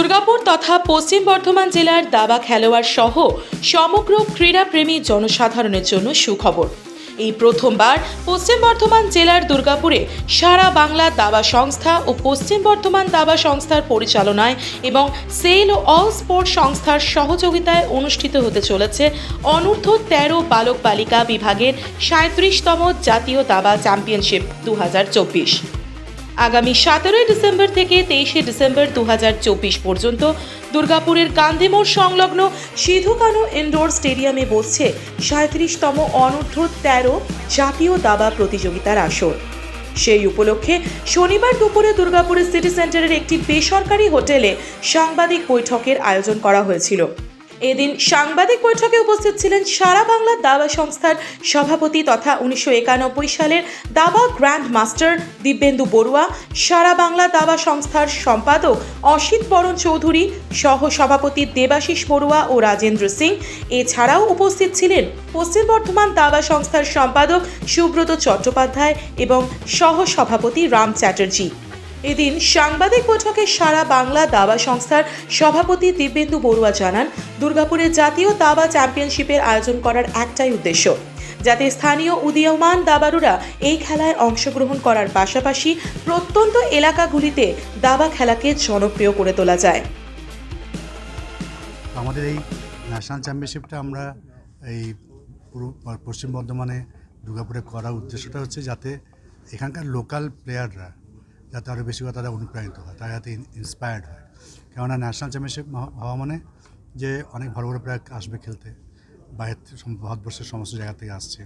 দুর্গাপুর তথা পশ্চিম বর্ধমান জেলার দাবা খেলোয়াড় সহ সমগ্র ক্রীড়াপ্রেমী জনসাধারণের জন্য সুখবর। এই প্রথমবার পশ্চিম বর্ধমান জেলার দুর্গাপুরে সারা বাংলা দাবা সংস্থা ও পশ্চিম বর্ধমান দাবা সংস্থার পরিচালনায় এবং সেল ও অল স্পোর্ট সংস্থার সহযোগিতায় অনুষ্ঠিত হতে চলেছে অনূর্ধ্ব তেরো বালক বালিকা বিভাগের সাঁত্রিশতম জাতীয় দাবা চ্যাম্পিয়নশিপ দু হাজার চব্বিশ। আগামী সতেরোই ডিসেম্বর থেকে তেইশে ডিসেম্বর দু হাজার চব্বিশ পর্যন্ত দুর্গাপুরের গান্ধীমোড় সংলগ্ন সিধু কানু ইনডোর স্টেডিয়ামে বসছে সাঁত্রিশতম অনূর্ধ্ব তেরো জাতীয় দাবা প্রতিযোগিতার আসর। সেই উপলক্ষে শনিবার দুপুরে দুর্গাপুরের সিটি সেন্টারের একটি বেসরকারি হোটেলে সাংবাদিক বৈঠকের আয়োজন করা হয়েছিল। এদিন সাংবাদিক বৈঠকে উপস্থিত ছিলেন সারা বাংলা দাবা সংস্থার সভাপতি তথা উনিশশো একানব্বই সালের দাবা গ্র্যান্ড মাস্টার দিব্যেন্দু বড়ুয়া, সারা বাংলা দাবা সংস্থার সম্পাদক অসিত বরণ চৌধুরী সহ সভাপতি দেবাশিস বড়ুয়া ও রাজেন্দ্র সিং। এছাড়াও উপস্থিত ছিলেন পশ্চিম বর্ধমান দাবা সংস্থার সম্পাদক সুব্রত চট্টোপাধ্যায় এবং সহ সভাপতি রাম চ্যাটার্জি। এদিন সাংবাদিক বৈঠকে সারা বাংলা দাবা সংস্থার সভাপতি দিব্যেন্দু বড়ুয়া জানান, দুর্গাপুরে জাতীয় দাবা চ্যাম্পিয়নশিপের আয়োজন করার একটাই উদ্দেশ্য। যাতে স্থানীয় উদীয়মান দাবারুরা এই খেলায় অংশগ্রহণ করার পাশাপাশি প্রত্যন্ত এলাকাগুলিতে দাবা খেলাকে জনপ্রিয় করে তোলা যায়। আমাদের এই ন্যাশনাল চ্যাম্পিয়নশিপটা আমরা এই পশ্চিম বর্ধমানে দুর্গাপুরে করার উদ্দেশ্যটা হচ্ছে যাতে এখানকার লোকাল প্লেয়াররা যাতে আরও বেশি করে তারা অনুপ্রাণিত হয় তারা যাতে ইন্সপায়ার্ড হয়। কেননা ন্যাশনাল চ্যাম্পিয়নশিপ হওয়া মানে যে অনেক বড় বড় প্লেয়ার আসবে খেলতে বাইরের ভারতবর্ষের সমস্ত জায়গা থেকে আসছে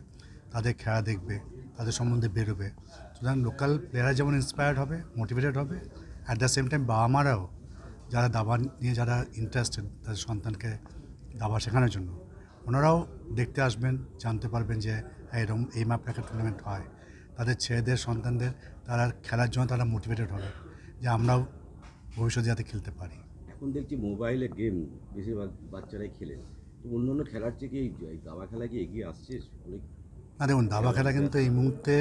তাদের খেলা দেখবে তাদের সম্বন্ধে বেরোবে। সুতরাং লোকাল প্লেয়াররা যেমন ইন্সপায়ার্ড হবে মোটিভেটেড হবে অ্যাট দ্য সেম টাইম বাবা মারাও যারা দাবা নিয়ে যারা ইন্টারেস্টেড তাদের সন্তানকে দাবা শেখানোর জন্য ওনারাও দেখতে আসবেন জানতে পারবেন যে হ্যাঁ, এরকম এই মাপে একটা টুর্নামেন্ট হয়। তাদের ছেলেদের সন্তানদের তারা খেলার জন্য তারা মোটিভেটেড হবে যে আমরাও ভবিষ্যতে যাতে খেলতে পারি। এখন দেখছি মোবাইলে গেম বেশিরভাগ বাচ্চারাই খেলে তো অন্য অন্য খেলার থেকে এই এই দাবা খেলা কি এগিয়ে আসছে? অনেক না দেখুন দাবা খেলা কিন্তু এই মুহূর্তে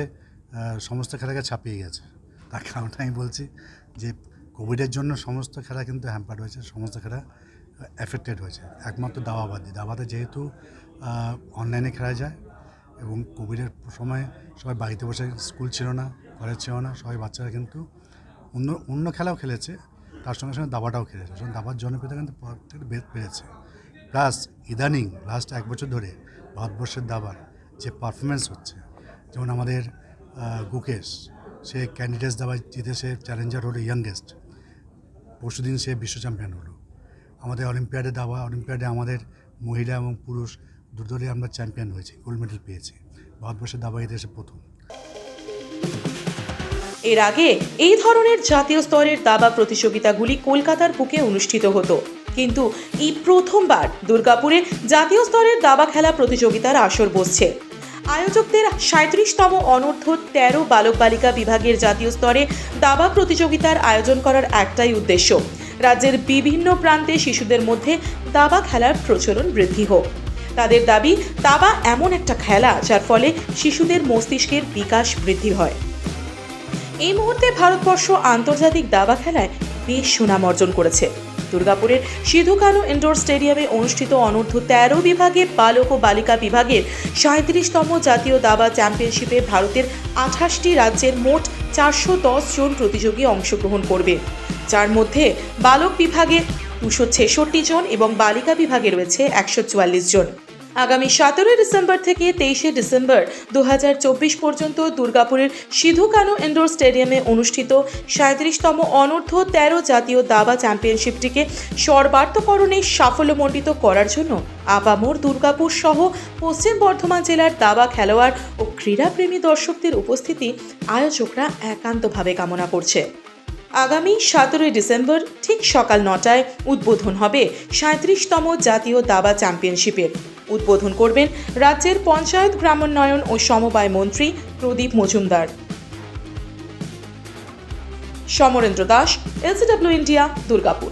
সমস্ত খেলাকে ছাপিয়ে গেছে। তার কারণটা আমি বলছি যে কোভিডের জন্য সমস্ত খেলা কিন্তু হ্যাম্পার্ড হয়েছে সমস্ত খেলা এফেক্টেড হয়েছে। একমাত্র দাবা বাদ দিয়ে দাবাতে যেহেতু অনলাইনে খেলা যায় এবং কোভিডের সময় সবাই বাড়িতে বসে স্কুল ছিল না কলেজ ছিল না, সবাই বাচ্চারা কিন্তু অন্য অন্য খেলাও খেলেছে, তার সঙ্গে সঙ্গে দাবাটাও খেলেছে। দাবার জনপ্রিয়তা কিন্তু প্রত্যেকটা বে- বেড়েছে প্লাস ইদানিং লাস্ট এক বছর ধরে ভারতবর্ষের দাবার যে পারফরমেন্স হচ্ছে, যেমন আমাদের গুকেশ, সে ক্যান্ডিডেটস দাবা জিতে সে চ্যালেঞ্জার হলো ইয়াংগেস্ট পরশুদিন সে বিশ্ব চ্যাম্পিয়ন হলো। আমাদের অলিম্পিয়াডে দাবা, অলিম্পিয়াডে আমাদের মহিলা এবং পুরুষ দুদলে আমরা চ্যাম্পিয়ন হয়েছি গোল্ড মেডেল পেয়েছি। ভারতবর্ষের দাবা এদেশে প্রথম। এর আগে এই ধরনের জাতীয় স্তরের দাবা প্রতিযোগিতাগুলি কলকাতার বুকে অনুষ্ঠিত হতো। কিন্তু এই প্রথমবার দুর্গাপুরে জাতীয় স্তরের দাবা খেলা প্রতিযোগিতার আসর বসছে। আয়োজকদের সাঁত্রিশতম অনূর্ধ্ব তেরো বালক বালিকা বিভাগের জাতীয় স্তরে দাবা প্রতিযোগিতার আয়োজন করার একটাই উদ্দেশ্য। রাজ্যের বিভিন্ন প্রান্তে শিশুদের মধ্যে দাবা খেলার প্রচলন বৃদ্ধি হোক। তাদের দাবি, তাবা এমন একটা খেলা যার ফলে শিশুদের মস্তিষ্কের বিকাশ বৃদ্ধি হয়। এই মুহূর্তে ভারতবর্ষ আন্তর্জাতিক দাবা খেলায় বেশ সুনাম অর্জন করেছে। দুর্গাপুরের সিধু কানু ইনডোর স্টেডিয়ামে অনুষ্ঠিত অনূর্ধ্ব তেরো বিভাগে বালক ও বালিকা বিভাগের সাঁত্রিশতম জাতীয় দাবা চ্যাম্পিয়নশিপে ভারতের আঠাশটি রাজ্যের মোট চারশো দশ জন প্রতিযোগী অংশগ্রহণ করবে। যার মধ্যে বালক বিভাগে দুশো ছেষট্টি জন এবং বালিকা বিভাগে রয়েছে একশো চুয়াল্লিশ জন। আগামী সতেরোই ডিসেম্বর থেকে তেইশে ডিসেম্বর দু হাজার চব্বিশ পর্যন্ত দুর্গাপুরের সিধু কানু ইনডোর স্টেডিয়ামে অনুষ্ঠিত সাঁত্রিশতম অনূর্ধ্ব তেরো জাতীয় দাবা চ্যাম্পিয়নশিপটিকে সর্বার্থকরণে সাফল্যমণ্ডিত করার জন্য আপামোর দুর্গাপুর সহ পশ্চিম বর্ধমান জেলার দাবা খেলোয়াড় ও ক্রীড়াপ্রেমী দর্শকদের উপস্থিতি আয়োজকরা একান্তভাবে কামনা করছে। আগামী সতেরোই ডিসেম্বর ঠিক সকাল নটায় উদ্বোধন হবে সাঁত্রিশতম জাতীয় দাবা চ্যাম্পিয়নশিপের। উদ্বোধন করবেন রাজ্যের পঞ্চায়েত গ্রামোন্নয়ন ও সমবায় মন্ত্রী Pradip Majumdar. Samarendra Das, LCW India, Durgapur.